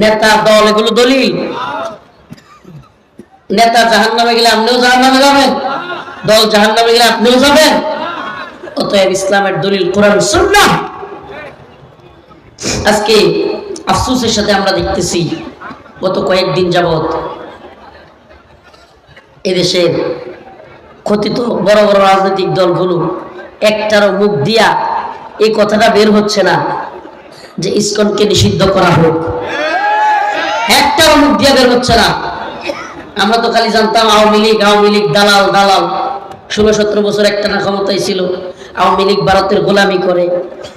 নেতা দল, এগুলো দলিল। নেতা জাহান নামে গেলে আপনিও জাহান নামে যাবেন। দল জাহান নামে গেলে আপনিও যাবেন। অতএব ইসলামের দলিল কোরআন সুন্নাহ। আজকে আফসোসের সাথে আমরা দেখতেছি, গত কয়েকদিন যাবৎ এদেশের কথিত বড় বড় রাজনৈতিক দলগুলো একটারও মুখ দিয়া এই কথাটা বের হচ্ছে না যে ইসকনকে নিষিদ্ধ করা হোক। একটাও মুখ দিয়া বের হচ্ছে না। আমরা তো খালি জানতাম আওয়ামী লীগ আওয়ামী লীগ দালাল দালাল। ষোলো, সতেরো বছর একটা না ক্ষমতায় ছিল। আওয়ামী লীগ ভারতের গোলামি করে।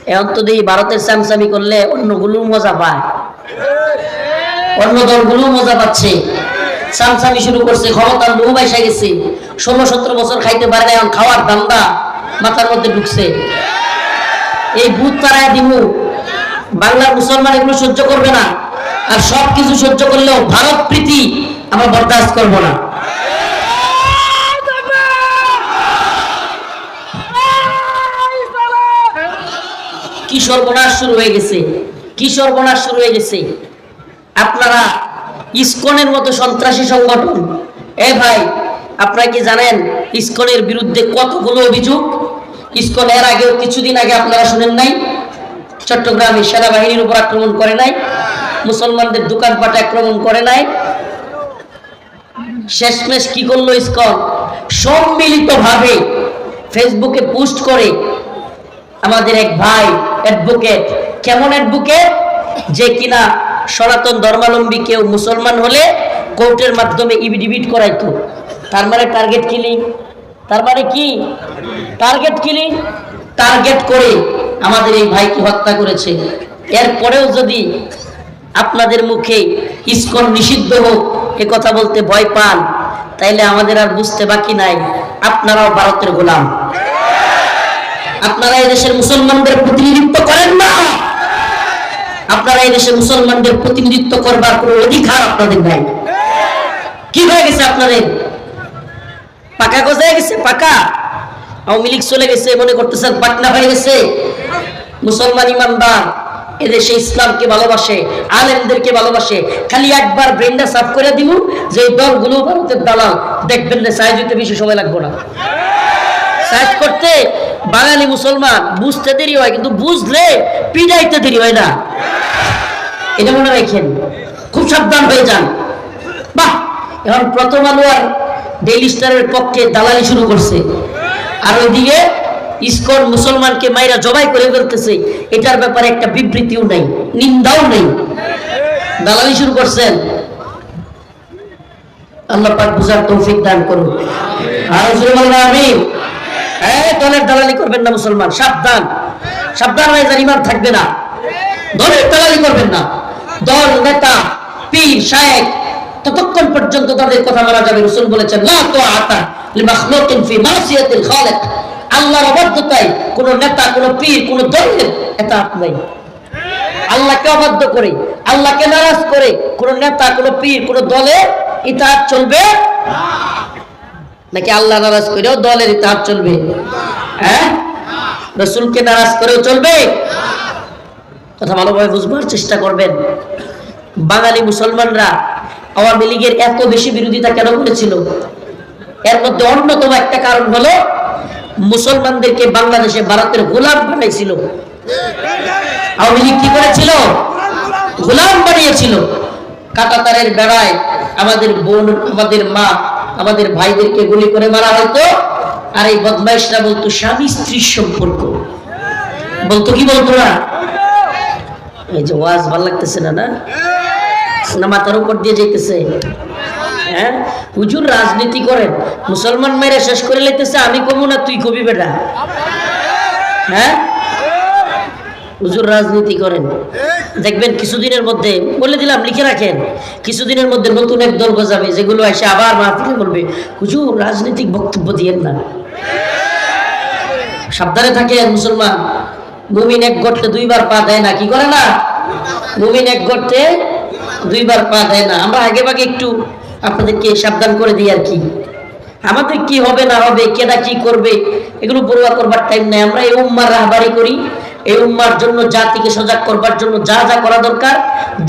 এখন তো দেখি ভারতের স্যামসামি করলে অন্যগুলো মজা পায়। অন্য দলগুলো মজা পাচ্ছে। সামসামি শুরু করছে, ক্ষমতার লোভ এসে গেছে। ষোলো, সতেরো বছর খাইতে পারে না, এখন খাওয়ার দান্দা মাথার মধ্যে ঢুকছে। এই ভূত তারায় দিব। বাংলার মুসলমান এগুলো সহ্য করবে না। আর সব কিছু সহ্য করলেও ভারত প্রীতি আমরা বরদাস্ত করব না। কি সর্বনাশ শুরু হয়ে গেছে? কি সর্বনাশ শুরু হয়ে গেছে? আপনারা ইসকনের মতো সন্ত্রাসী সংগঠন, এ ভাই, আপনারা কি জানেন ইসকনের বিরুদ্ধে কতগুলো অভিযোগ? ইসকন এর আগেও কিছুদিন আগে আপনারা শুনেন নাই, চট্টগ্রামে সেনাবাহিনীর উপর আক্রমণ করে নাই। মুসলমানদের দোকানপাটে আক্রমণ করে নাই। শেষমেশ কি করল ইসকন? সম্মিলিতভাবে ফেসবুকে পোস্ট করে আমাদের এক ভাই অ্যাডভোকেট। কেমন অ্যাডভোকেট? যে কিনা সনাতন ধর্মাবলম্বী কেউ মুসলমান হলে কোর্টের মাধ্যমে ইভিডিভিট করাইতো। তার মানে টার্গেট কিলিং। তার মানে কি? Target killing. টার্গেট করে আমাদের এই ভাইকে হত্যা করেছে। এরপরেও যদি আপনাদের মুখে ইস্কন নিষিদ্ধ হোক, এ কথা বলতে ভয় পান, তাইলে আমাদের আর বুঝতে বাকি নাই, আপনারাও ভারতের গোলাম। আপনারা দেশের মুসলমানদের প্রতিনিধিত্ব করেন না। আপনারা দেশের মুসলমানদের প্রতিনিধিত্ব করবার কোনো অধিকার আপনাদের নাই। কি হয়ে গেছে আপনাদের? পাকা গজায় গেছে? পাকা? আওয়ামী লীগ চলে গেছে, মনে করতেছেন পাটনা হয়ে গেছে। মুসলমান ইমানদার এদেশে ইসলামকে ভালোবাসে, আলেমদেরকে ভালোবাসে, খালি একবার ব্রেনটা সাফ করে দিব যে দলগুলো ভারতের দালাল, দেখবেন না সাইজ হইতে বেশি সময় লাগবে না। সাইজ করতে বাঙালি মুসলমান বুঝতে দেরি হয়, কিন্তু বুঝলে পিড়াইতে দেরি হয় না। এটা মনে রাখেন, খুব সাবধান হয়ে যান। বাহ! এখন প্রথম আলো আর ডেইলি স্টারের পক্ষে দালালি শুরু করছে। আর ওইদিকে ইসকন মুসলমানকে মাইরা জবাই করে ফেলতেছে। এটার ব্যাপারে একটা বিবৃতিও নাই, নিন্দাও নেই। দালালি শুরু করছেন। আল্লাহ পাক বুঝার তৌফিক দান করুন। আর বললাম আমি এই দলের দালালি করবেন না মুসলমান, সাবধান। সাবধান হয়ে যান, ইমান থাকবে না। দলের দালালি করবেন না। দল, নেতা, পীর শায়েক ততক্ষণ পর্যন্ত তাদের কথা মানা যাবে। রসুল বলেছেন, লা তো আতা লিমাখলুকিন ফি মাসিয়াতিল খালিক। আল্লাহর অবাধ্যতায় কোন নেতা, কোন পীর, কোন দলের এটা নাই। আল্লাহকে অবাধ্য করে, আল্লাহকে নারাজ করে কোন নেতা, কোন পীর, কোন দলের ইতাহাত চলবে? নাকি আল্লাহ নারাজ করেও দলের ইতাহাত চলবে? হ্যাঁ? রসুলকে নারাজ করেও চলবে? কথা ভালোভাবে বুঝবার চেষ্টা করবেন। বাঙালি মুসলমানরা আওয়ামী লীগের এত বেশি বিরোধিতা কেন করেছিল? এর মধ্যে অন্যতম একটা কারণ হলো মুসলমানদেরকে বাংলাদেশে ভারতের গোলাম বানাইছিল। আওয়ামী লীগ কি করেছিল? গোলাম বানিয়েছিল। কাটাতারের বেড়ায় আমাদের বোন, আমাদের মা, আমাদের ভাইদেরকে গুলি করে মারা হয়তো আর এই বদমাইশরা বলতো, স্বামী, স্ত্রীর সম্পর্ক। বলতো কি বলতো না? এই যে ওয়াজ ভালো লাগতেছে না না? মাথার উপর দিয়ে যেতেছে হ্যাঁ? হুজুর রাজনীতি করেন। মুসলমান মেরে শেষ করে লেতেছে আমি কমু না, তুই কবি বেটা। হ্যাঁ? হুজুর রাজনীতি করেন। দেখবেন কিছুদিনের মধ্যে, বলে দিলাম, লিখে রাখেন। কিছুদিনের মধ্যে নতুন এক দল গজাবে, যেগুলো এসে আবার মাহফিলে বলবে, হুজুর, রাজনৈতিক বক্তব্য দিয়েন না। সাবধানে থাকেন, মুসলমান। মুমিন এক গর্তে দুইবার পা দেয় না, কি করে না? মুমিন এক গর্তে দুইবার পা দেয় না। আমরা আগে ভাগে একটু আপনাদেরকে সাবধান করে দিই আর কি। আমাদের কি হবে না হবে, কেডা কি করবে, এগুলো পড়ুয়া করবার টাইম নাই। আমরা এই উম্মার রাহবারি করি। এই উম্মার জন্য জাতিকে সজাগ করবার জন্য যা যা করা দরকার,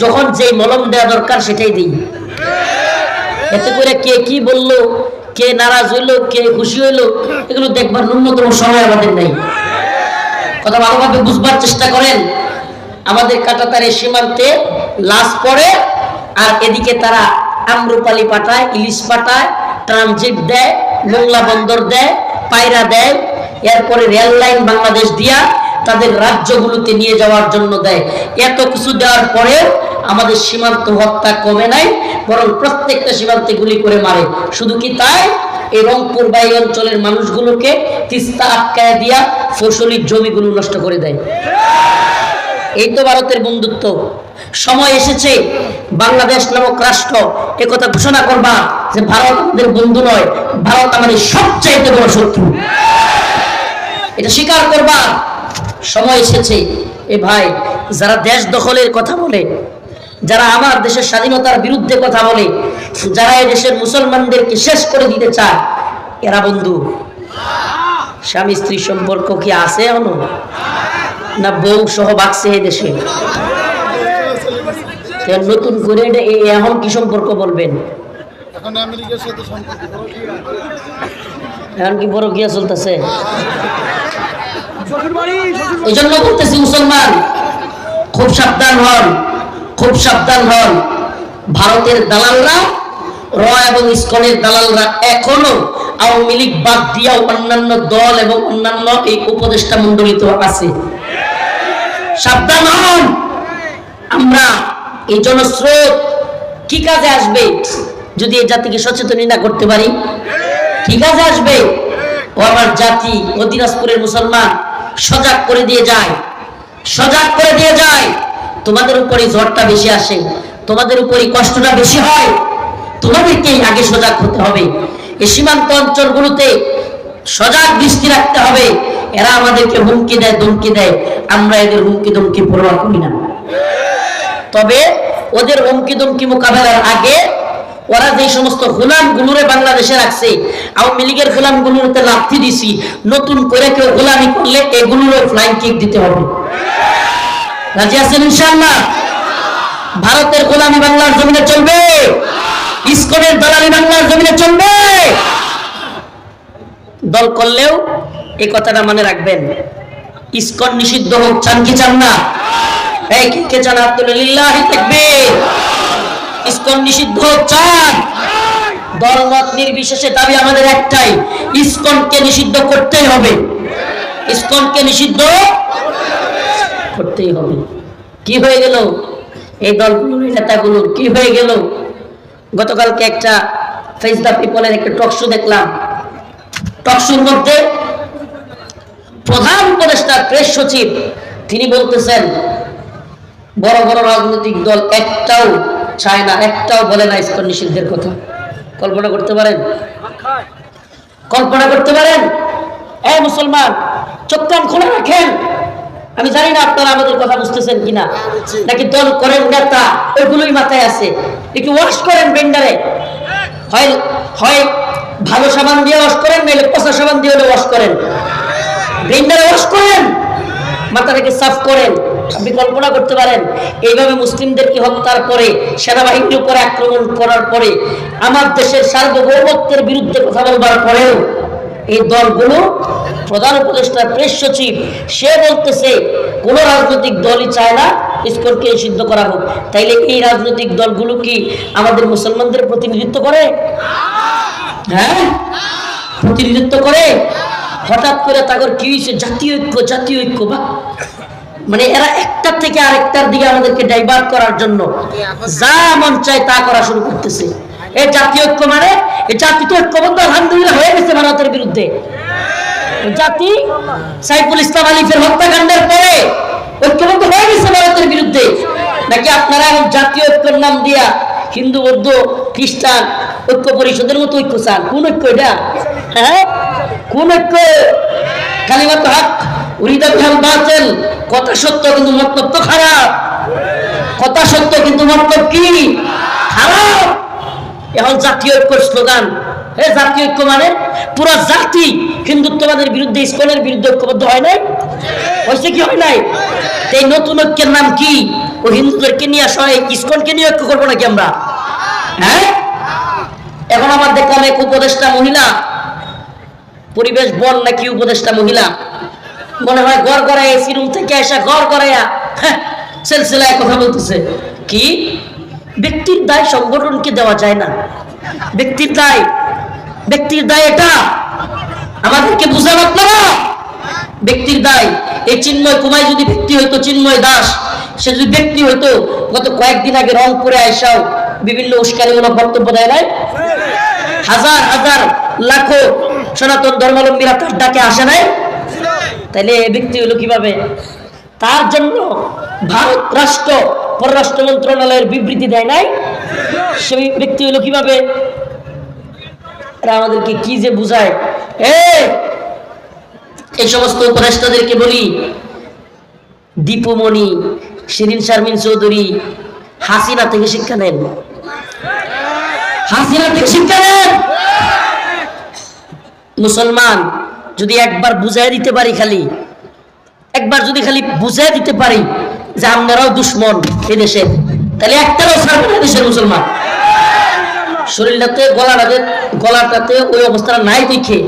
যখন যে মলম দেওয়া দরকার সেটাই দিই। এতে করে কে কি বলল, কে নারাজ হইল, কে খুশি হইল, এগুলো দেখবার ন্যূনতম সময় আমাদের নেই। কথা ভালোভাবে বুঝবার চেষ্টা করেন। আমাদের কাটাতারের সীমান্তে লাশ পড়ে, আর এদিকে তারা আম্রপালি পাঠায়, ইলিশ পাঠায়, ট্রানজিট দেয়, মোংলা বন্দর দেয়, পায়রা দেয়, এরপরে রেল লাইন বাংলাদেশ দিয়া তাদের রাজ্যগুলোতে নিয়ে যাওয়ার জন্য দেয়। এত কিছু দেওয়ার পরেও আমাদের সীমান্ত হত্যা কমে নাই, বরং প্রত্যেকটা সীমান্তে গুলি করে মারে। শুধু কি তাই? এই রংপুর বাই অঞ্চলের মানুষগুলোকে তিস্তা আটকায় দিয়া ফসলি জমিগুলো নষ্ট করে দেয়। এই তো ভারতের বন্ধুত্ব। সময় এসেছে, বাংলাদেশ নামক রাষ্ট্র একথা ঘোষণা করবা যে ভারত আমাদের বন্ধু নয়, ভারত আমাদের সবচাইতে বড় শত্রু। এটা স্বীকার করবা, সময় এসেছে। এ ভাই, যারা দেশ দখলের কথা বলে, যারা আমার দেশের স্বাধীনতার বিরুদ্ধে কথা বলে, যারা এই দেশের মুসলমানদেরকে শেষ করে দিতে চায়, এরা বন্ধু। স্বামী স্ত্রী সম্পর্ক কি আছে এখনও? না বউ সহ বাঁচছে এই দেশে? নতুন করে এখন কি সম্পর্ক বলবেন? এখন আমেরিকার সাথে সম্পর্ক এখন কি বড় গিয়া চলতেছে? এই জন্য বলতেছি মুসলমান খুব সাবধান হন খুব সাবধান হন। ভারতের দালালরা র এবং ইস্কনের দালালরা এখনও আওয়ামী লীগ বাদ দিয়াও অন্যান্য দল এবং অন্যান্য এই উপদেষ্টা মন্ডলিত আছে। সাবধান হন। আমরা এই জনস্রোত কি কাজে আসবে যদি এই জাতিকে সচেতনই না করতে পারি? কি কাজে আসবে? ও আমার জাতি ও দিনাজপুরের মুসলমান, সজাগ করে দিয়ে যায়। সজাগ করে দিয়ে যায়। তোমাদের উপরে ঝড়টা বেশি আসে। তোমাদের উপরে কষ্টটা বেশি হয়। তোমাদেরকেই আগে সজাগ হতে হবে। এই সীমান্ত অঞ্চলগুলোতে সজাগ দৃষ্টি রাখতে হবে। এরা আমাদেরকে হুমকি দেয়, ধমকি দেয়। আমরা এদের হুমকি ধমকি পরোয়া করি না। তবে ওদের হুমকি দমকি মোকাবেলার আগে ওরা যে সমস্ত গোলাম গুলোরে বাংলাদেশে রাখছে, আওয়ামী লীগের গোলাম গুলোতে লাথি দিছি, নতুন করে কেউ গোলামি করলে এগুলোর ফ্লাইং কিক দিতে হবে। রাজি আছেন ইনশাআল্লাহ? ভারতের গোলামি বাংলার জমিনে চলবে। ইস্কনের দালালি বাংলার জমিনে চলবে। দল করলেও এই কথাটা মনে রাখবেন। ইস্কন নিষিদ্ধ হোক, চান কি চান না? এই, কে চান? আব্দুল্লাহ তাকবীর। ইস্কন নিষিদ্ধ হোক, চান। নির্বিশেষে দাবি আমাদের একটাই, ইস্কনকে নিষিদ্ধ করতেই হবে। ইস্কনকে নিষিদ্ধ করতেই হবে। কি হয়ে গেল? এই দলগুলোর এই নেতাগুলোর কি হয়ে গেল? গতকালকে একটা ফেস দ্য পিপলের একটা টকশো দেখলাম। টকশোর মধ্যে প্রধান উপদেষ্টা প্রেস সচিব, তিনি বলতেছেন, বড় বড় রাজনৈতিক দল একটাও চায় না, একটাও বলে না ইস্কন নিষিদ্ধের কথা। কল্পনা করতে পারেন? কল্পনা করতে পারেন? এ মুসলমান, চোখ কান খোলা রাখেন। আমি জানি না আপনারা আমাদের কথা বুঝতেছেন কিনা। নাকি দল করেন নেতা ওইগুলোই মাথায় আছে। একটু ওয়াশ করেন বেন্ডারে হয় হয়, ভালো সাবান দিয়ে ওয়াশ করেন, নাহলে পচা সাবান দিয়ে ওয়াশ করেন। বেন্ডারে ওয়াশ করেন, মাথাটাকে সাফ করেন, আপনি কল্পনা করতে পারেন, এইভাবে মুসলিমদেরকে হত্যার পরে সেনাবাহিনীর উপরে আক্রমণ করার পরে আমার দেশের সার্বভৌমত্বের বিরুদ্ধে কথা বলবার পরেও এই দলগুলো প্রধান উপদেষ্টা প্রেস সচিব, সে বলতেছে, কোন রাজনৈতিক দলই চায় না ইস্কনকে সিদ্ধ করা হোক। তাইলে এই রাজনৈতিক দলগুলো কি আমাদের মুসলমানদের প্রতিনিধিত্ব করে? হ্যাঁ? প্রতিনিধিত্ব করে? হঠাৎ করে তাগর কি হয়েছে জাতীয় ঐক্য জাতীয় ঐক্য বা? মানে এরা একটার থেকে আরেকটার দিকে আমাদেরকে ডাইভার্ট করার জন্য যা মন চায় তা করা শুরু করতেছে। এই জাতীয় ঐক্য মানে? এই জাতি তো ঐক্যবদ্ধ আলহামদুলিল্লাহ হয়ে গেছে ভারতের বিরুদ্ধে। জাতি সাইফুল ইসলাম আলিফের হত্যাকাণ্ডের পরে ঐক্যবদ্ধ হয়ে গেছে ভারতের বিরুদ্ধে। নাকি আপনারা এখন জাতীয় ঐক্যের নাম দিয়া হিন্দু, বৌদ্ধ, খ্রিস্টান ঐক্য পরিষদের মতো ঐক্য চান? কোন ঐক্য এটা? হ্যাঁ? কোন ঐক্য কালিমাত হক উরিদা বিহাল বাতিল, কথা সত্য কিন্তু মতলব তো খারাপ। কথা সত্য কিন্তু মতলব কি? খারাপ। এখন জাতীয় ঐক্যর স্লোগান। এ জাতীয় ঐক্য মানে পুরো জাতি হিন্দুত্ববাদের বিরুদ্ধে, ইস্কনের বিরুদ্ধে ঐক্যবদ্ধ হয় নাই? হয়েছে কি হয় নাই? এই নতুন ঐক্যের নাম কি? ও হিন্দুদেরকে নিয়ে আসা হয় ইস্কনকে নিয়ে ঐক্য করব নাকি আমরা? হ্যাঁ? এখন আমার দেখলাম এক উপদেষ্টা মহিলা পরিবেশ বন নাকি উপদেষ্টা মহিলা? মনে হয় গড় গড়ায় এসি রুম থেকে এসে গড় গড়াইয়া হ্যাঁ, সেলসেলায় কথা বলতেছে। কি? ব্যক্তির দায় সংগঠনকে দেওয়া যায় না। ব্যক্তির দায় ব্যক্তির দায় এটা। আমাদেরকে বুঝান আপনারা। ব্যক্তির দায় এই চিন্ময় কুমাই যদি ব্যক্তি হইতো চিন্ময় দাস সে যদি ব্যক্তি হইতো গত কয়েকদিন আগে রংপুরে আইসাও বিভিন্ন উস্কানিমূলক বক্তব্য দেয় নাই? হাজার হাজার লাখো সনাতন ধর্মাবলম্বীরা তার ডাকে আসে নাই? তাইলে এ ব্যক্তি হলো কীভাবে? তার জন্য ভারত রাষ্ট্র, পররাষ্ট্র মন্ত্রণালয়ের বিবৃতি দেয় নাই? সেই ব্যক্তি হলো কীভাবে? আমাদেরকে কি যে বুঝায়? এই সমস্ত উপদেষ্টাদেরকে বলি, দীপুমণি, শিরিন শারমিন চৌধুরী, হাসিনা থেকে শিক্ষা নেন। হাসিনা থেকে শিক্ষা নেন! মুসলমান যদি একবার বুঝাই দিতে পারি খালি, একবার যদি খালি বুঝাই দিতে পারি যে আপনারাও দুশ্মন এই দেশের তাহলে একটাও ছাড়বে না দেশের মুসলমান। শরীরটাতে গলাটাতে গলাটাতে ওই অবস্থাটা নাই দেখে।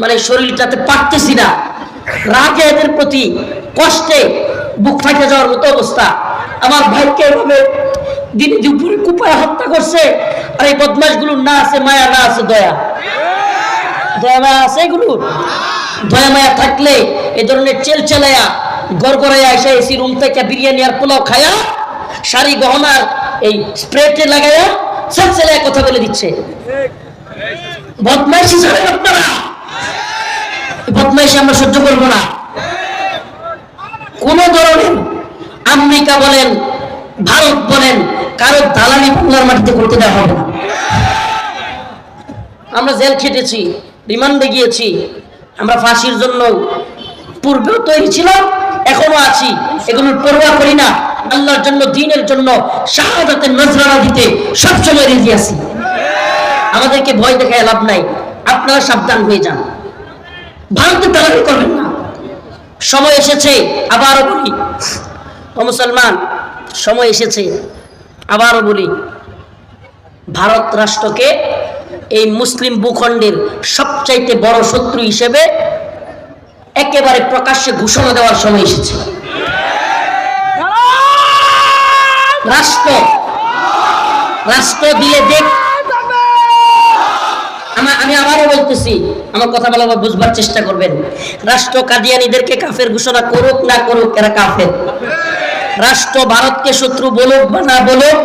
মানে শরীরটাতে পারতেছি না। রাগে এদের প্রতি কষ্টে বুক ফাটে যাওয়ার মতো অবস্থা। আমার ভাইকে এভাবে দিনে দুপুরে কুপায় হত্যা করছে। আর এই বদমাশগুলোর না আছে মায়া, না আছে দয়া। দয়া মায়া আছে এগুলো? দয়া মায়া থাকলে এই ধরনের চেল চেলায়া, গড়গড়াইয়া এসে এসি রুম থেকে বিরিয়ানি আর পোলাও খায়া, শাড়ি গহনার এই স্প্রেটে লাগাইয়া চেল চেলায়া কথা বলে দিচ্ছে। বদমাইশি ছাড়েন আপনারা? বদমাইশি আমরা সহ্য করব না। কোন ধরনের আমেরিকা বলেন ভারত বলেন, কারও দালালি বাংলার মাটিতে করতে দেওয়া হবে না। আমরা জেল খেটেছি, রিমান্ডে গিয়েছি, আমরা ফাঁসির জন্য পূর্বেও তৈরি ছিলাম, এখনও আছি এগুলোর পরোয়া করি না। আল্লাহর জন্য, দিনের জন্য, শাহাদাতের নজরানা দিতে সবসময় রেজি আছি। আমাদেরকে ভয় দেখায় লাভ নাই, আপনারা সাবধান হয়ে যান। ভারতের দালালি করবেন না। সময় এসেছে, আবারও বলি, ও মুসলমান সময় এসেছে। আবারও বলি, ভারত রাষ্ট্রকে এই মুসলিম ভূখণ্ডের সবচাইতে বড় শত্রু হিসেবে একেবারে প্রকাশ্যে ঘোষণা দেওয়ার সময় এসেছে। রাষ্ট্র রাষ্ট্র দিয়ে দেখ। আমি আবারও বলতেছি, আমার কথা বলা বুঝবার চেষ্টা করবেন। রাষ্ট্র কাদিয়ানিদেরকে কাফের ঘোষণা করুক না করুক, এরা কাফের। রাষ্ট্র ভারতকে শত্রু বলুক বা না বলুক,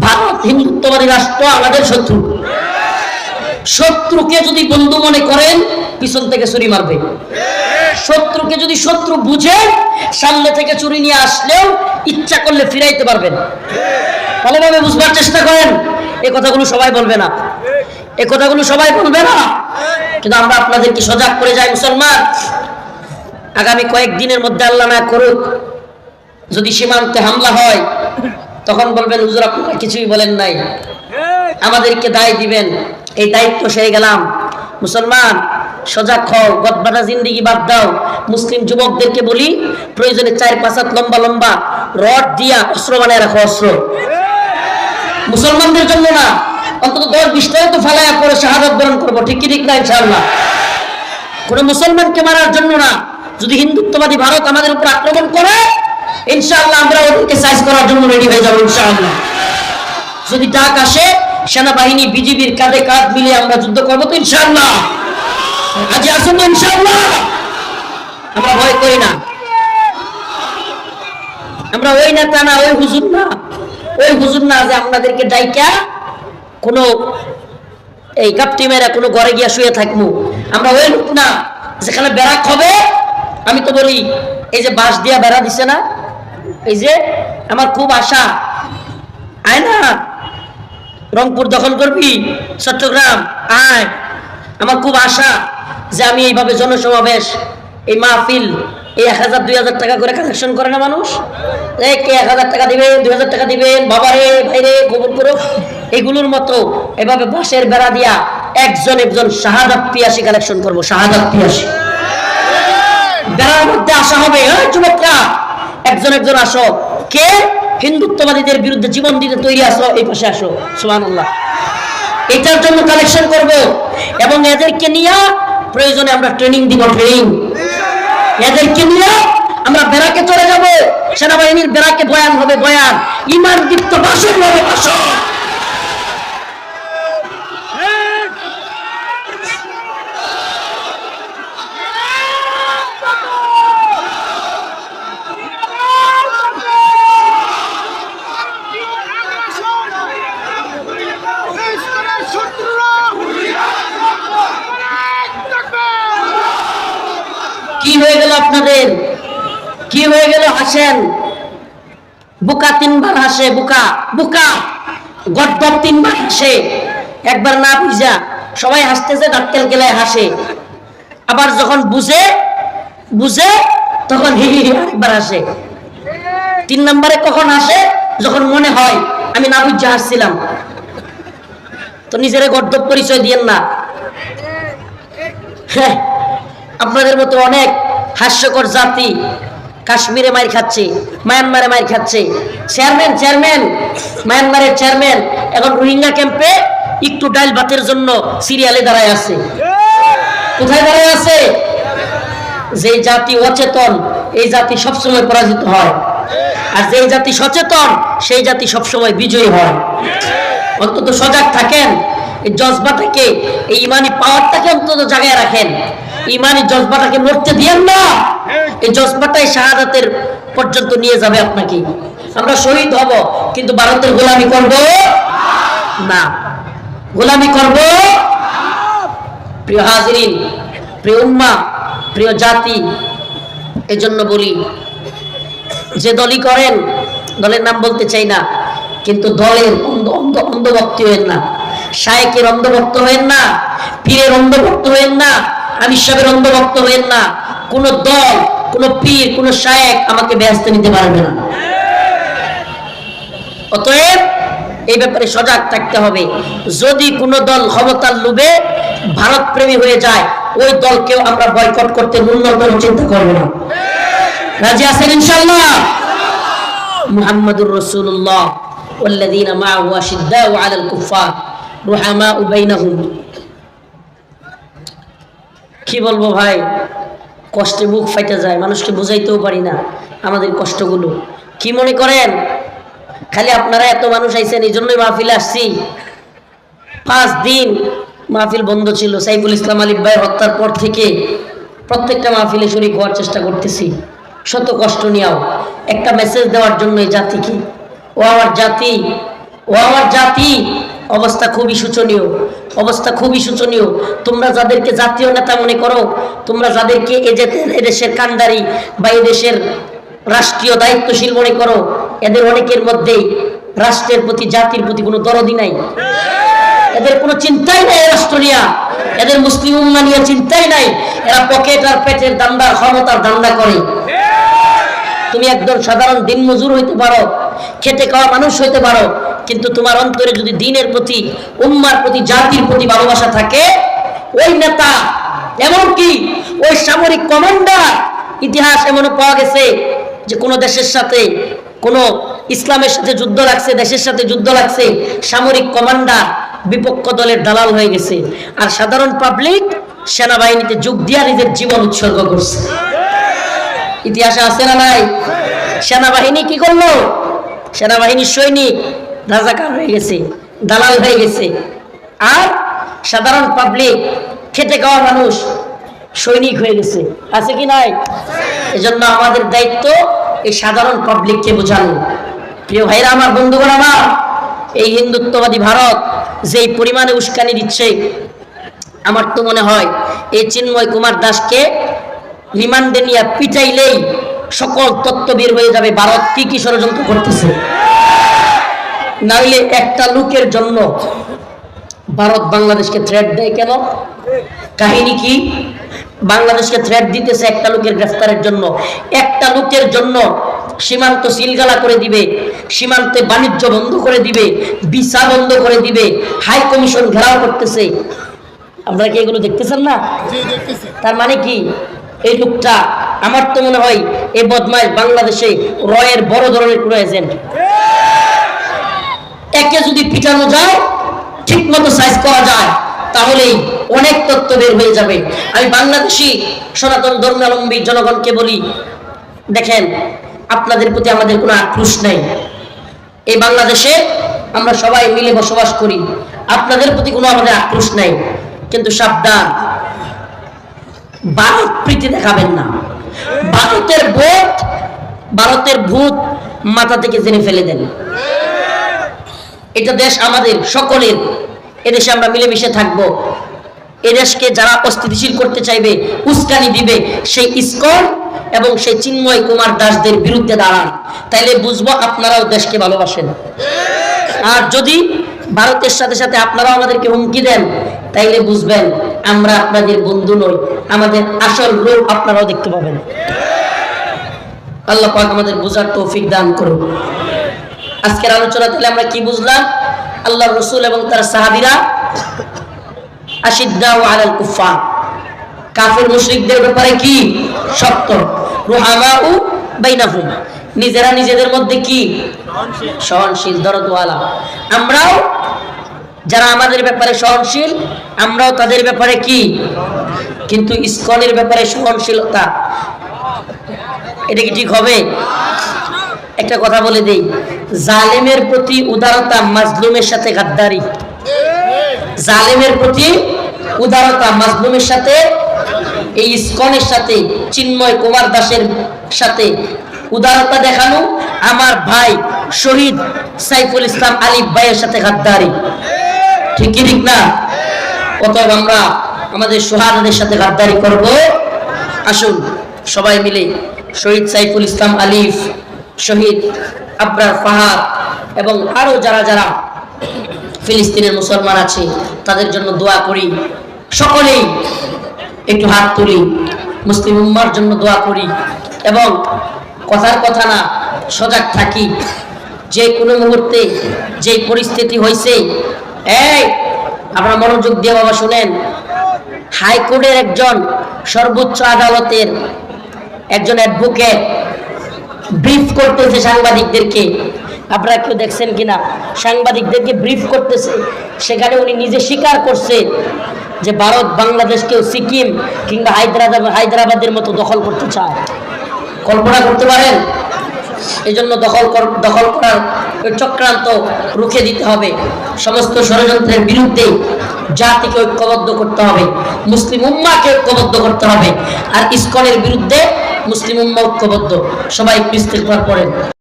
ভারত হিন্দুত্ববাদী রাষ্ট্র, আমাদের শত্রু। শত্রুকে যদি বন্ধু মনে করেন, পিছন থেকে ছুরি মারবে। শত্রুকে যদি শত্রু বুঝে, সামনে থেকে চুরি নিয়ে আসলেও ইচ্ছা করলে ফিরাইতে পারবেন। ভালোভাবে বুঝবার চেষ্টা করেন, এ কথাগুলো সবাই বলবে না। এ কথাগুলো সবাই বলবে না। কিন্তু আমরা আপনাদেরকে সজাগ করে যাই, মুসলমান। আগামী কয়েকদিনের মধ্যে আল্লাহ না করুক। যদি সীমান্তে হামলা হয়, তখন বলবেন, হুজুর আপনারা কিছুই বলেন নাই। আমাদেরকে দায় দিবেন। এই দায়িত্ব সেরে গেলাম। মুসলমান, সজাগ হও গদবাটা জিন্দিগি বাদ দাও। মুসলিম যুবকদেরকে বলি, প্রয়োজনে চার পাঁচ হাত লম্বা লম্বা রড দিয়া অস্ত্র বানায় রাখো, অস্ত্র। মুসলমানদের জন্য না, অন্তত দশ বিশটাও তো ফালায়া পরে শাহাদত বরণ করব। ঠিক কি, ঠিক না, ইনশাআল্লাহ? কোন মুসলমানকে মারার জন্য না, যদি হিন্দুত্ববাদী ভারত আমাদের উপর আক্রমণ করে আমরা সাইজ করার জন্য রেডি হয়ে যাব যদি ডাক আসে, সেনাবাহিনী, বিজিবির কাঁধে কাঁধ মিলিয়ে আমরা যুদ্ধ করব তো আসুন আমরা ভয় করি না। আমরা ওই নেতা না, ওই হুজুর না। ওই হুজুর না যে আপনাদেরকে ডাইকা কোনো এই কাপটি মেরা কোনো ঘরে গিয়া শুয়ে থাকব। আমরা ওই লোক না, যেখানে বেড়াক হবে, আমি তো বলি, এই যে বাঁশ দিয়া বেড়া দিছে না এই যে, আমার খুব আশা। আয় না। রংপুর দখল করবি, চট্টগ্রাম, আয়। আমার খুব আশা যে আমি এইভাবে জনসমাবেশ, এই মাহফিল, এই এক হাজার, দুই হাজার টাকা করে কালেকশন করে না মানুষ? এক হাজার টাকা দিবেন দুই হাজার টাকা দিবেন বাবা বাবারে ভাইরে কবুল করো। এগুলোর মতো এভাবে বাঁশের বেড়া দিয়া একজন একজন শাহাদাত পিয়াসি কালেকশন করব, শাহাদাত পিয়াসি। বেড়ার মধ্যে আসা হবে, এই যুবকরা। একজন একজন আসো। কে? হিন্দুত্ববাদীদের বিরুদ্ধে জীবন দিতে তৈরি আসো এই পাশে আসো। সুমান এটার জন্য কালেকশন করব। এবং এদেরকে নিয়ে প্রয়োজনে আমরা ট্রেনিং দিব ট্রেনিং এদেরকে নিয়ে আমরা বেড়াকে চলে যাব। সেনাবাহিনীর বেড়াকে বয়ান হবে, বয়ান। ইমান দীপ্ত বাসন হবে বাসন কি হয়ে গেল আপনাদের কি হয়ে গেল হাসেন। বুকা তিনবার হাসে, বুকা বুকা। গদ্দপ তিনবার হাসে। একবার না বুঝা, সবাই হাসতেছে ডাক্তার গেলায় হাসে। আবার যখন বুঝে বুঝে, তখন হি হি আরেকবার হাসে। তিন নম্বরে কখন হাসে? যখন মনে হয়, আমি না বুঝে হাসছিলাম। তো নিজের গদ্দপ পরিচয় দিয়েন না। হ্যাঁ আপনাদের মতো অনেক হাস্যকর জাতি কাশ্মীরে মাইর খাচ্ছে, মায়ানমারে মাইর খাচ্ছে। চেয়ারম্যান চেয়ারম্যান মায়ানমারের চেয়ারম্যান এখন রোহিঙ্গা ক্যাম্পে একটু ডাইল ভাতের জন্য সিরিয়ালে দাঁড়ায় আছে। কোথায় দাঁড়ায় আছে? যে জাতি অচেতন, এই জাতি সবসময় পরাজিত হয়। আর যে জাতি সচেতন, সেই জাতি সবসময় বিজয়ী হয়। অন্তত সজাগ থাকেন, এই জজবাটাকে, এই ইমানি পাওয়ারটাকে অন্তত জায়গায় রাখেন। ইমানি জজবাটাকে মরতে দিয়েন না। এই জজবাটাই শাহাদাতের পর্যন্ত নিয়ে যাবে আপনাকে। আমরা শহীদ হব কিন্তু ভারতের গোলামি করব? না। গোলামি করব? প্রিয় হাজরিন প্রিয় উম্মা প্রিয় জাতি এজন্য বলি যে দলই করেন দলের নাম বলতে চাই না কিন্তু দলের অন্ধ অন্ধ অন্ধভক্তি হয়েন না। শায়েকের অন্ধভক্ত হয়েন না পীরের অন্ধভক্ত হয়েন না আমির সাহেবের অন্ধভক্ত হয়েন না কোন দল কোন পীর কোন শায়েক আমাকে ব্যস্ত নিতে পারবে না অতএব এই ব্যাপারে সজাগ থাকতে হবে যদি কোনো দল ক্ষমতার লোভে ভারত প্রেমী হয়ে যায় ওই দলকেও আমরা বয়কট করতে ন্যূনতম চিন্তা করবো না রাজি আছেন ইনশাল্লাহ মুহাম্মদুর রাসূলুল্লাহ والذين معه أشداء على الكفار رحماء بينهم কি বলব ভাই? কষ্টে বুক ফাইটে যায়, মানুষকে বুঝাইতেও পারি না আমাদের কষ্টগুলো। কি মনে করেন? খালি আপনারা এত মানুষ আইছেন এই জন্যই মাহফিলে আসছি। পাঁচ দিন মাহফিল বন্ধ ছিল, সাইফুল ইসলাম আলিফ ভাই হত্যার পর থেকে প্রত্যেকটা মাহফিলে শরিক হওয়ার চেষ্টা করতেছি। শত কষ্ট নিয়েও। একটা মেসেজ দেওয়ার জন্য এই জাতিকে ও আমার জাতি, ও আমার জাতি। অবস্থা খুবই শোচনীয়, অবস্থা খুবই শোচনীয়। তোমরা যাদেরকে জাতীয় নেতা মনে করো, তোমরা যাদেরকে এদেশের কান্ডারি বা এদেশের রাষ্ট্রীয় দায়িত্বশীল মনে করো, এদের অনেকের মধ্যেই রাষ্ট্রের প্রতি, জাতির প্রতি কোনো দরদি নাই। এদের কোনো চিন্তাই নাই রাষ্ট্র নিয়া। এদের মুসলিম উম্মা নিয়ে চিন্তাই নাই। এরা পকেট আর পেটের দান্দার ক্ষমতার দান্দা করে। তুমি একজন সাধারণ দিন মজুর হইতে পারো, খেটে খাওয়া মানুষ হইতে পারো কিন্তু তোমার অন্তরে যদি দিনের প্রতি, উম্মার প্রতি, জাতির প্রতি ভালোবাসা থাকে, ওই নেতা এমনকি ওই সামরিক কমান্ডার, ইতিহাস এমনও পাওয়া গেছে যে কোনো দেশের সাথে, কোনো ইসলামের সাথে যুদ্ধ লাগছে, দেশের সাথে যুদ্ধ লাগছে, সামরিক কমান্ডার বিপক্ষ দলের দালাল হয়ে গেছে। আর সাধারণ পাবলিক সেনাবাহিনীতে যোগ দিয়া নিজের জীবন উৎসর্গ করছে। ইতিহাসে আছে না নাই? সেনাবাহিনী কি করল? সেনাবাহিনীর সৈনিক রাজাকার হয়ে গেছে, দালাল হয়ে গেছে। আর সাধারণ পাবলিক খেটে খাওয়া মানুষ, সৈনিক হয়ে গেছে। আছে কি নাই? এজন্য আমাদের দায়িত্ব এই সাধারণ পাবলিককে বোঝানো। প্রিয় ভাইরা, আমার বন্ধুগণ, আমার এই হিন্দুত্ববাদী ভারত যেই পরিমাণে উস্কানি দিচ্ছে, আমার তো মনে হয় এই চিন্ময় কুমার দাসকে রিমান্ডে নিয়ে পিটাইলেই সকল তত্ত্ব বের হয়ে যাবে। ভারত কি কি ষড়যন্ত্র করতেছে? নাইলে একটা লোকের জন্য ভারত বাংলাদেশকে থ্রেট দেয় কেন? কাহিনী কি? বাংলাদেশকে থ্রেট দিতেছে একটা লোকের গ্রেফতারের জন্য। একটা লোকের জন্য সীমান্ত সিলগালা করে দিবে সীমান্তে বাণিজ্য বন্ধ করে দিবে ভিসা বন্ধ করে দিবে হাই কমিশন ঘেরাও করতেছে। আপনারা কি এগুলো দেখতেছেন না? তার মানে কি? এই লোকটা আমার তো মনে হয় এই বদমাইশ বাংলাদেশে রয়ের বড় ধরনের কোনো এজেন্ট একে যদি পিটানো যায় ঠিক মতো সাইজ করা যায়, তাহলেই অনেক তথ্য বের হয়ে যাবে। আমি বাংলাদেশি সনাতন ধর্মাবলম্বী জনগণকে বলি, দেখেন, আপনাদের প্রতি আমাদের কোনো আক্রোশ নেই। এই বাংলাদেশে আমরা সবাই মিলে বসবাস করি। আপনাদের প্রতি কোনো আমাদের আক্রোশ নেই। কিন্তু সাবধান, ভারত প্রীতি দেখাবেন না। ভারতের ভোট, ভারতের ভূত মাথা থেকে জেনে ফেলে দেন। এটা দেশ আমাদের, সকলের। এদেশে আমরা মিলেমিশে থাকব। এদেশকে যারা অস্থিতিশীল করতে চাইবে, উস্কানি দিবে, সেই ইস্কন এবং সেই চিন্ময় কুমার দাসদের বিরুদ্ধে দাঁড়ান। তাইলে বুঝব আপনারাও দেশকে ভালোবাসেন। আর যদি ভারতের সাথে সাথে আপনারাও আমাদেরকে হুমকি দেন, তাইলে বুঝবেন আমরা আপনাদের বন্ধু নই। আমাদের আসল রূপ আপনারাও দেখতে পাবেন। আল্লাহ পাক আমাদের বোঝার তৌফিক দান করুন আজকের আলোচনা তাহলে আমরা কি বুঝলাম? আল্লাহ রসুল এবং তার সাহাবিরা আশিদ্দাউ আলাল কুফা কাফের ব্যাপারে কি শক্ত রুহামাউ বাইনাহুম। নিজেরা নিজেদের মধ্যে কি? সহনশীল আমরাও যারা আমাদের ব্যাপারে সহনশীল, আমরাও তাদের ব্যাপারে কি? কিন্তু ইসকনের ব্যাপারে সহনশীলতা। এটা কি ঠিক হবে? একটা কথা বলে দেই। জালেমের প্রতি উদারতা মাজলুমের সাথে গাদ্দারি। জালেমের প্রতি উদারতা মাজলুমের সাথে, এই ইসকনের সাথে, চিন্ময় কুমার দাসের সাথে উদারতা দেখানো আমার ভাই শহীদ সাইফুল ইসলাম আলিফ ভাইয়ের সাথে গাদ্দারি। ঠিক কি ঠিক না? অতএব আমরা আমাদের সোহাদাদের সাথে গাদ্দারি করব। আসুন সবাই মিলে শহীদ সাইফুল ইসলাম আলিফ শহীদ আবরার ফাহাদ এবং আরও যারা যারা ফিলিস্তিনের মুসলমান আছে, তাদের জন্য দোয়া করি। সকলেই একটু হাত তুলি, মুসলিম উম্মার জন্য দোয়া করি এবং কথার কথা না, সজাগ থাকি। যে কোনো মুহূর্তে যে পরিস্থিতি হয়েছে এই, আপনারা মনোযোগ দিয়ে বাবা শুনেন। হাইকোর্টের একজন সর্বোচ্চ আদালতের একজন অ্যাডভোকেট ব্রিফ করতেছে সাংবাদিকদেরকে। আপনারা কেউ দেখছেন কিনা? সাংবাদিকদেরকে ব্রিফ করতেছে। সেখানে উনি নিজে স্বীকার করছে যে ভারত বাংলাদেশকেও সিকিম কিংবা হায়দ্রাবাদ, হায়দ্রাবাদের মতো দখল করতে চায়। কল্পনা করতে পারেন? এই জন্য দখল দখল করার চক্রান্ত রুখে দিতে হবে। সমস্ত ষড়যন্ত্রের বিরুদ্ধে জাতিকে ঐক্যবদ্ধ করতে হবে। মুসলিম উম্মাকে ঐক্যবদ্ধ করতে হবে। আর ইস্কনের বিরুদ্ধে মুসলিম উম্মা ঐক্যবদ্ধ। সবাই ইস্তেকবার করেন